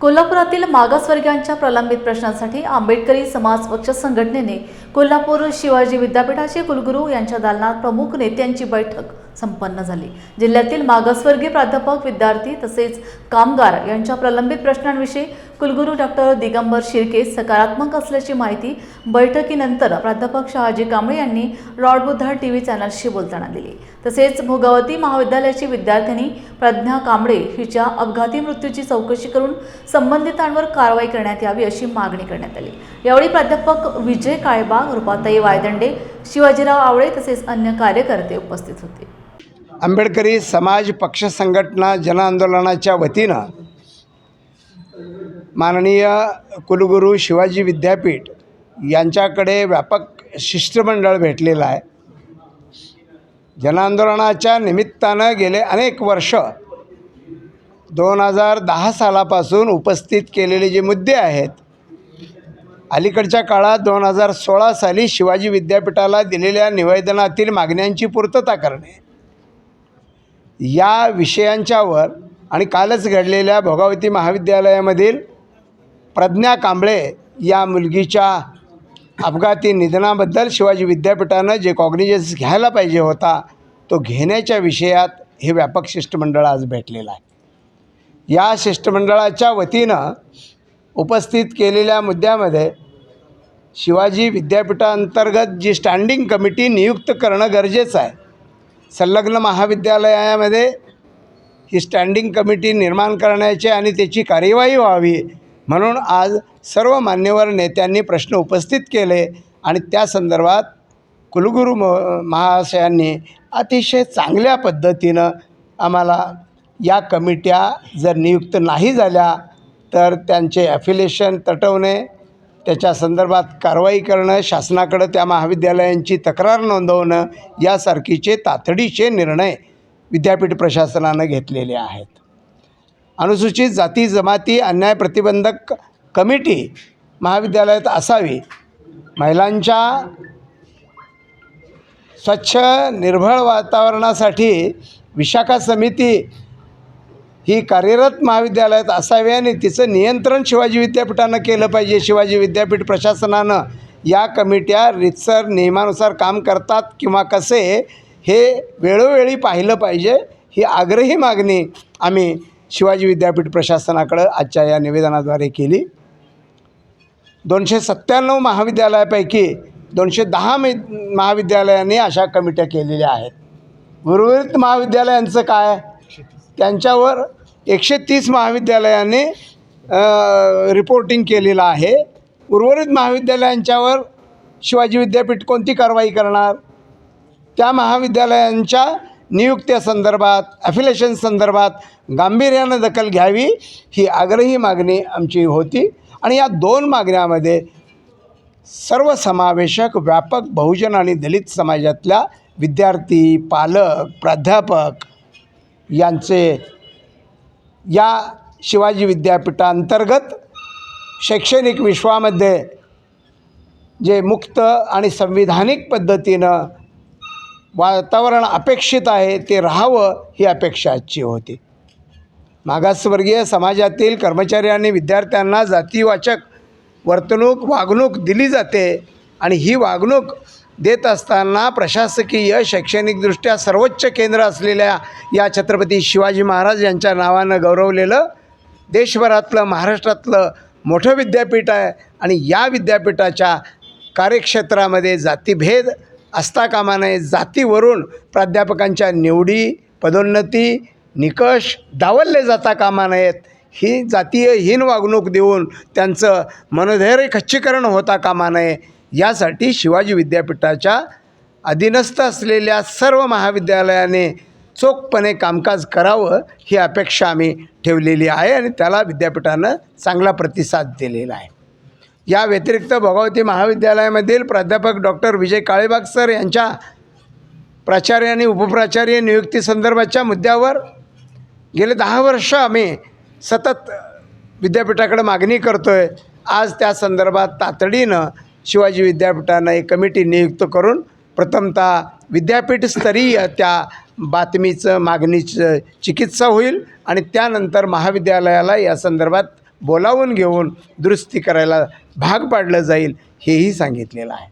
कोल्हापुरातील मागासवर्गीयांच्या प्रलंबित प्रश्नांसाठी आंबेडकरी समाज पक्ष संघटनेने कोल्हापूर शिवाजी विद्यापीठाचे कुलगुरू यांच्या दालनात प्रमुख नेत्यांची बैठक संपन्न झाली. जिल्ह्यातील मागासवर्गीय प्राध्यापक विद्यार्थी तसेच कामगार यांच्या प्रलंबित प्रश्नांविषयी कुलगुरू डॉक्टर दिगंबर शिर्के सकारात्मक असल्याची माहिती बैठकीनंतर प्राध्यापक शहाजी कांबळे यांनी लॉर्ड टी व्ही चॅनलशी बोलताना दिली. तसेच भोगावती महाविद्यालयाची विद्यार्थिनी प्रज्ञा कांबळे हिच्या अपघाती मृत्यूची चौकशी करून संबंधितांवर कारवाई करण्यात यावी अशी मागणी करण्यात आली. यावेळी प्राध्यापक विजय काळेबाग रुपाताई वायदंडे शिवाजीराव आवळे तसेच अन्य कार्यकर्ते उपस्थित होते. आंबेडकरी समाज पक्ष संघटना जनआंदोलनाच्या वतीनं माननीय कुलगुरू शिवाजी विद्यापीठ यांच्याकडे व्यापक शिष्टमंडळ भेटलेलं आहे. जनआंदोलनाच्या निमित्तानं गेले अनेक वर्ष दोन हजार दहा सालापासून उपस्थित केलेले जे मुद्दे आहेत अलीकडच्या काळात दोन हजार सोळा साली शिवाजी विद्यापीठाला दिलेल्या निवेदनातील मागण्यांची पूर्तता करणे या विषयांच्यावर आणि कालच घडलेल्या भोगावती महाविद्यालयामधील प्रज्ञा कांबळे या मुलगीच्या अपघाती निधनाबद्दल शिवाजी विद्यापीठानं जे कॉग्निजन्स घ्यायला पाहिजे होता तो घेण्याच्या विषयात हे व्यापक शिष्टमंडळ आज भेटलेलं आहे. या शिष्टमंडळाच्या वतीनं उपस्थित केलेल्या मुद्द्यामध्ये शिवाजी विद्यापीठांतर्गत जी स्टँडिंग कमिटी नियुक्त करणं गरजेचं आहे. संलग्न महाविद्यालयामध्ये ही स्टँडिंग कमिटी निर्माण करण्याची आणि त्याची कार्यवाही व्हावी म्हणून आज सर्व मान्यवर नेत्यांनी प्रश्न उपस्थित केले आणि त्या संदर्भात कुलगुरू म महाशयांनी अतिशय चांगल्या पद्धतीनं आम्हाला या कमिट्या जर नियुक्त नाही झाल्या तर त्यांचे ॲफिलेशन तटवणे त्याच्या संदर्भात कारवाई करणं शासनाकडं त्या महाविद्यालयांची तक्रार नोंदवणं यासारखीचे तातडीचे निर्णय विद्यापीठ प्रशासनानं घेतलेले आहेत. अनुसूचित जाती जमाती अन्याय प्रतिबंधक कमिटी महाविद्यालयात असावी. महिलांच्या स्वच्छ निर्भळ वातावरणासाठी विशाखा समिती ही कार्यरत महाविद्यालयात असावी आणि तिचं नियंत्रण शिवाजी विद्यापीठानं केलं पाहिजे. शिवाजी विद्यापीठ प्रशासनानं या कमिट्या रितसर नियमानुसार काम करतात किंवा कसे हे वेळोवेळी पाहिलं पाहिजे ही आग्रही मागणी आम्ही शिवाजी विद्यापीठ प्रशासनाकडं आजच्या या निवेदनाद्वारे केली. दोनशे सत्त्याण्णव महाविद्यालयापैकी दोनशे दहा मे महाविद्यालयांनी अशा कमिट्या केलेल्या आहेत. उर्वरित महाविद्यालयांचं काय? त्यांच्यावर एकशे तीस महाविद्यालयांनी रिपोर्टिंग केलेलं आहे. उर्वरित महाविद्यालयांच्यावर शिवाजी विद्यापीठ कोणती कारवाई करणार? त्या महाविद्यालयांच्या नियुक्त्या संदर्भात ॲफिलेशन संदर्भात गांभीर्यानं दखल घ्यावी ही आग्रही मागणी आमची होती. आणि या दोन मागण्यामध्ये सर्वसमावेशक व्यापक बहुजन आणि दलित समाजातल्या विद्यार्थी पालक प्राध्यापक यांचे या शिवाजी विद्यापीठांतर्गत शैक्षणिक विश्वामध्ये जे मुक्त आणि संविधानिक पद्धतीनं वातावरण अपेक्षित आहे ते राहावं ही अपेक्षा आजची होती. मागासवर्गीय समाजातील कर्मचारी आणि विद्यार्थ्यांना जातीवाचक वर्तणूक वागणूक दिली जाते आणि ही वागणूक देत असताना प्रशासकीय शैक्षणिकदृष्ट्या सर्वोच्च केंद्र असलेल्या या छत्रपती शिवाजी महाराज यांच्या नावानं गौरवलेलं देशभरातलं महाराष्ट्रातलं मोठं विद्यापीठ आहे आणि या विद्यापीठाच्या कार्यक्षेत्रामध्ये जातीभेद असता कामा नये जातीवरून प्राध्यापकांच्या निवडी पदोन्नती निकष डावलले जाता कामा नयेत. ही जातीयहीन वागणूक देऊन त्यांचं मनोधैर्य खच्चीकरण होता कामा नये. यासाठी शिवाजी विद्यापीठाच्या अधीनस्थ असलेल्या सर्व महाविद्यालयाने चोखपणे कामकाज करावं ही अपेक्षा आम्ही ठेवलेली आहे आणि त्याला विद्यापीठानं चांगला प्रतिसाद दिलेला आहे. या व्यतिरिक्त भगवती महाविद्यालयामधील प्राध्यापक डॉक्टर विजय काळेबाग सर यांच्या प्राचार्य आणि उपप्राचार्य नियुक्तीसंदर्भाच्या मुद्द्यावर गेले दहा वर्ष आम्ही सतत विद्यापीठाकडे मागणी करतो आहे आज त्या संदर्भात तातडीनं शिवाजी विद्यापीठानं एक कमिटी नियुक्त करून प्रथमतः विद्यापीठस्तरीय त्या बातमीचं मागणीचं चिकित्सा होईल आणि त्यानंतर महाविद्यालयाला या संदर्भात बोलावून घेऊन दुरुस्ती करायला भाग पाडलं जाईल हेही सांगितलेलं आहे.